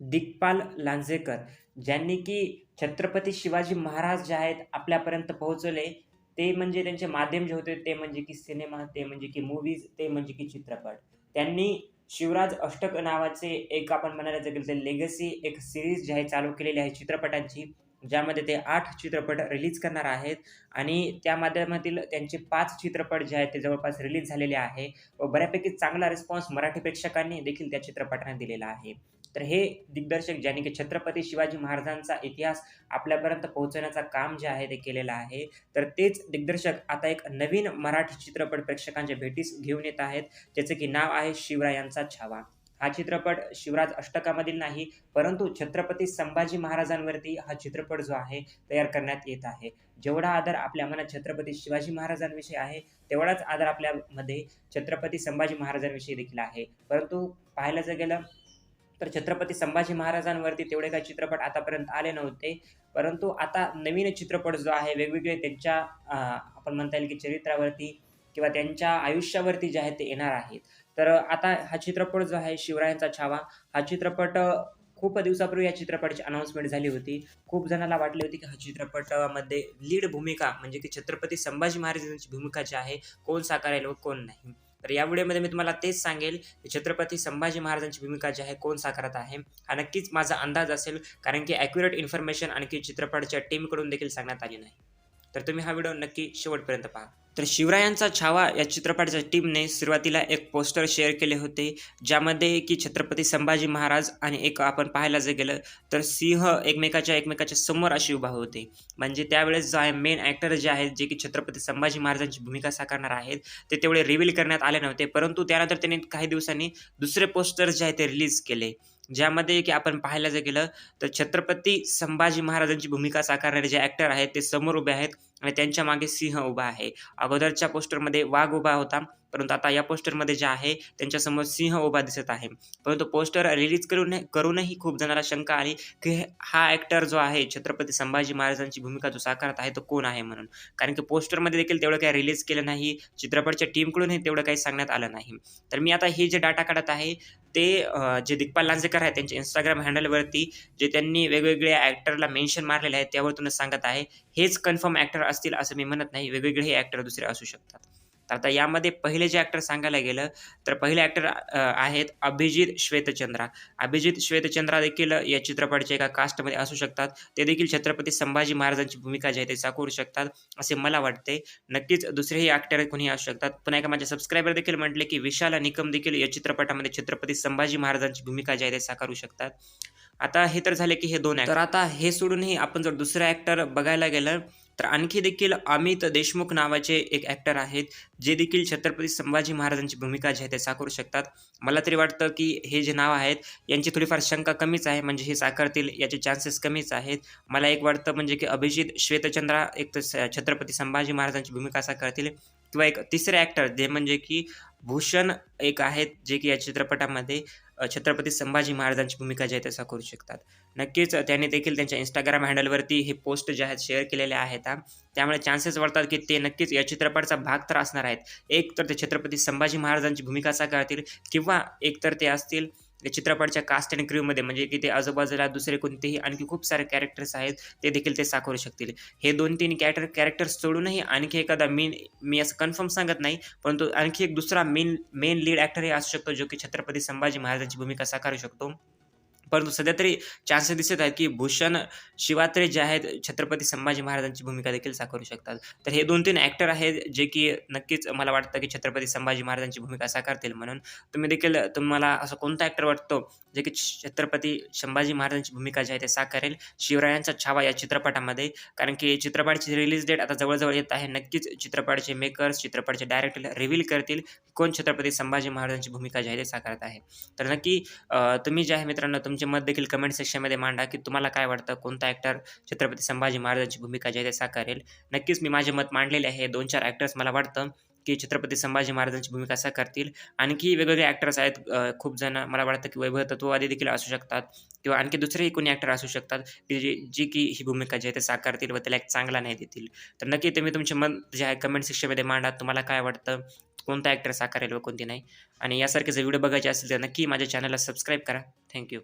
दिग्पाल लांजेकर ज्यांनी की छत्रपती शिवाजी महाराज जे आहेत आपल्यापर्यंत पोहोचवले ते म्हणजे त्यांचे माध्यम जे होते ते म्हणजे की सिनेमा ते म्हणजे की मूवीज ते म्हणजे की चित्रपट. त्यांनी शिवराज अष्टक नावाचे एक आपण म्हणायला जर गेलं तर लेगसी एक सिरीज जी आहे चालू केलेली आहे चित्रपटांची ज्यामध्ये ते आठ चित्रपट रिलीज करणार आहेत आणि त्या माध्यमातील त्यांचे पाच चित्रपट जे आहेत ते जवळपास रिलीज झालेले आहे व बऱ्यापैकी चांगला रिस्पॉन्स मराठी प्रेक्षकांनी देखील त्या चित्रपटांना दिलेला आहे. तर हे दिग्दर्शक ज्यांनी की छत्रपती शिवाजी महाराजांचा इतिहास आपल्यापर्यंत पोहोचवण्याचं काम जे आहे ते केलेलं आहे तर तेच दिग्दर्शक आता एक नवीन मराठी चित्रपट प्रेक्षकांच्या भेटीस घेऊन येत आहेत ज्याचं की नाव आहे शिवरायांचा छावा. हा चित्रपट शिवराज अष्टकामधील नाही परंतु छत्रपती संभाजी महाराजांवरती हा चित्रपट जो आहे तयार करण्यात येत आहे. जेवढा आदर आपल्या मनात छत्रपती शिवाजी महाराजांविषयी आहे तेवढाच आदर आपल्यामध्ये छत्रपती संभाजी महाराजांविषयी देखील आहे. परंतु पाहायला जर गेलं तर छत्रपती संभाजी महाराजांवरती तेवढे काही चित्रपट आतापर्यंत आले नव्हते. परंतु आता नवीन चित्रपट जो आहे वेगवेगळे त्यांच्या आपण म्हणता येईल की चरित्रावरती किंवा त्यांच्या आयुष्यावरती जे आहे ते येणार आहेत. तर आता हा चित्रपट जो आहे शिवरायांचा छावा हा चित्रपट खूप दिवसापूर्वी या चित्रपटाची अनाऊन्समेंट झाली होती. खूप जणांना वाटली होती की हा चित्रपटामध्ये लीड भूमिका म्हणजे की छत्रपती संभाजी महाराजांची भूमिका जी आहे कोण साकारेल व कोण नाही. तर या व्हिडिओमध्ये मी तुम्हाला तेच सांगेल की छत्रपती संभाजी महाराजांची भूमिका जी आहे कोण साकारत आहे? हा नक्कीच माझा अंदाज असेल कारण की ॲक्युरेट इन्फॉर्मेशन आणखी चित्रपटाच्या टीमकडून देखील सांगण्यात आली नाही. तर तुम्ही हा व्हिडिओ नक्की शेवटपर्यंत पहा. तर शिवरायांचा छावा या चित्रपटाच्या टीमने सुरुवातीला एक पोस्टर शेअर केले होते ज्यामध्ये की छत्रपती संभाजी महाराज आणि एक आपण पाहायला जर गेलं तर सिंह एकमेकाच्या एकमेकाच्या समोर अशी उभा होते. म्हणजे त्यावेळेस जो आहे मेन ॲक्टर जे आहेत जे की छत्रपती संभाजी महाराजांची भूमिका साकारणार आहेत ते तेवढे रिव्हील करण्यात आले नव्हते. परंतु त्यानंतर त्यांनी काही दिवसांनी दुसरे पोस्टर जे आहे ते रिलीज केले ज्यामध्ये की आपण पाहायला जर गेलं तर छत्रपती संभाजी महाराजांची भूमिका साकारणारे जे ॲक्टर आहेत ते समोर उभे आहेत. आणि त्यांच्या मागे सिंह उभा आहे. अगोदरच्या पोस्टरमध्ये वाघ उभा होता. परंतु आता या पोस्टरमध्ये जे आहे त्यांच्यासमोर सिंह उभा दिसत आहे. परंतु पोस्टर रिलीज करून करूनही खूप जणांना शंका आली की हा ॲक्टर जो आहे छत्रपती संभाजी महाराजांची भूमिका जो साकारत आहे तो कोण आहे म्हणून? कारण की पोस्टरमध्ये देखील तेवढं काही रिलीज केलं नाही चित्रपटच्या टीमकडूनही तेवढं काही सांगण्यात आलं नाही. तर मी आता हे जे डाटा काढत आहे ते जे दिग्पाल लांजेकर आहे त्यांच्या इंस्टाग्राम हँडलवरती जे त्यांनी वेगवेगळ्या ॲक्टरला मेन्शन मारलेले आहेत त्यावरतूनच सांगत आहे. हेच कन्फर्म ॲक्टर असतील असं मी म्हणत नाही. वेगवेगळे हे ॲक्टर दुसरे असू शकतात. तर आता यामध्ये पहिले जे ॲक्टर सांगायला गेलं तर पहिले ॲक्टर आहेत अभिजित श्वेतचंद्रा. अभिजित श्वेतचंद्रा देखील या चित्रपटाच्या एका कास्टमध्ये असू शकतात. ते देखील छत्रपती संभाजी महाराजांची भूमिका जी आहे ते साकारू शकतात असे मला वाटते. नक्कीच दुसरेही ॲक्टर कोणी असू शकतात. पुन्हा एका माझ्या सबस्क्रायबर देखील म्हटले की विशाल निकम देखील या चित्रपटामध्ये छत्रपती संभाजी महाराजांची भूमिका जी आहे ते साकारू शकतात. आता हे तर झाले की हे दोन तर आता हे सोडूनही आपण जर दुसरं ॲक्टर बघायला गेलं तर आणखी देखील अमित देशमुख नावाचे एक ॲक्टर आहेत जे देखील छत्रपती संभाजी महाराजांची भूमिका जी आहे ते साकारू शकतात. मला तरी वाटतं की हे जे नाव आहेत यांची थोडीफार शंका कमीच आहे म्हणजे हे साकारतील याचे चान्सेस कमीच आहेत. मला एक वाटतं म्हणजे की अभिजित श्वेतचंद्रा एक तर छत्रपती संभाजी महाराजांची भूमिका साकारतील. किंवा एक तिसरे ॲक्टर जे म्हणजे की भूषण एक आहेत जे की या चित्रपटामध्ये छत्रपती संभाजी महाराजांची भूमिका जी आहे तसा करू शकतात. नक्कीच त्यांनी देखील त्यांच्या इंस्टाग्राम हँडलवरती हे पोस्ट जे आहेत शेअर केलेले आहेत त्यामुळे चान्सेस वाढतात की ते नक्कीच या चित्रपटाचा भाग तर असणार आहेत. एक तर ते छत्रपती संभाजी महाराजांची भूमिका साकारतील किंवा एक तर ते असतील या चित्रपटाच्या कास्ट अँड क्र्यूमध्ये म्हणजे की ते आजूबाजूला दुसरे कोणतेही आणखी खूप सारे कॅरेक्टर्स आहेत ते देखील ते साकारू शकतील. हे दोन तीन कॅरेक्टर कॅरेक्टर्स सोडूनही आणखी एखादा मेन मी असं कन्फर्म सांगत नाही परंतु आणखी एक दुसरा मेन मेन लीड ॲक्टरही असू शकतो जो की छत्रपती संभाजी महाराजांची भूमिका साकारू शकतो. परंतु सध्या तरी चान्सेस दिसत आहेत की भूषण शिवात्रे जे आहेत छत्रपती संभाजी महाराजांची भूमिका देखील साकारू शकतात. तर हे दोन तीन ॲक्टर आहेत जे की नक्कीच मला वाटतं की छत्रपती संभाजी महाराजांची भूमिका साकारतील म्हणून. तुम्ही देखील तुम्हाला असं कोणता ॲक्टर वाटतो जे की छत्रपती संभाजी महाराजांची भूमिका जी आहे ते साकारेल? शिवरायांचा छावा या चित्रपटामध्ये. कारण की चित्रपटाची रिलीज डेट आता जवळजवळ येत आहे. नक्कीच चित्रपटाचे मेकर्स चित्रपटाचे डायरेक्टर रिव्हील करतील कोण छत्रपती संभाजी महाराजांची भूमिका जी आहे ते साकारत आहे. तर नक्की तुम्ही जे आहे मित्रांनो तुमचे मत देखील कमेंट सेक्शनमध्ये मांडा की तुम्हाला काय वाटतं? कोणता ॲक्टर छत्रपती संभाजी महाराजांची भूमिका जी आहे ते साकारेल? नक्कीच मी माझे मत मांडलेले आहे. दोन चार ॲक्टर्स मला वाटतं की छत्रपती संभाजी महाराजांची भूमिका साकारतील. आणखी वेगवेगळे ॲक्टर्स आहेत. खूप जण मला वाटतं की वैभव तत्ववादी देखील असू शकतात किंवा आणखी दुसरेही कोणी ॲक्टर असू शकतात की जी जी की ही भूमिका जी आहे ते साकारतील व त्याला एक चांगला नाही देतील. तर नक्की तुम्ही तुमचे मत जे आहे कमेंट सेक्शनमध्ये मांडा. तुम्हाला काय वाटतं? कोणता ॲक्टर साकारेल व कोणती नाही? आणि यासारखे जर व्हिडिओ बघायचे असेल तर नक्की माझ्या चॅनलला सबस्क्राईब करा. थँक्यू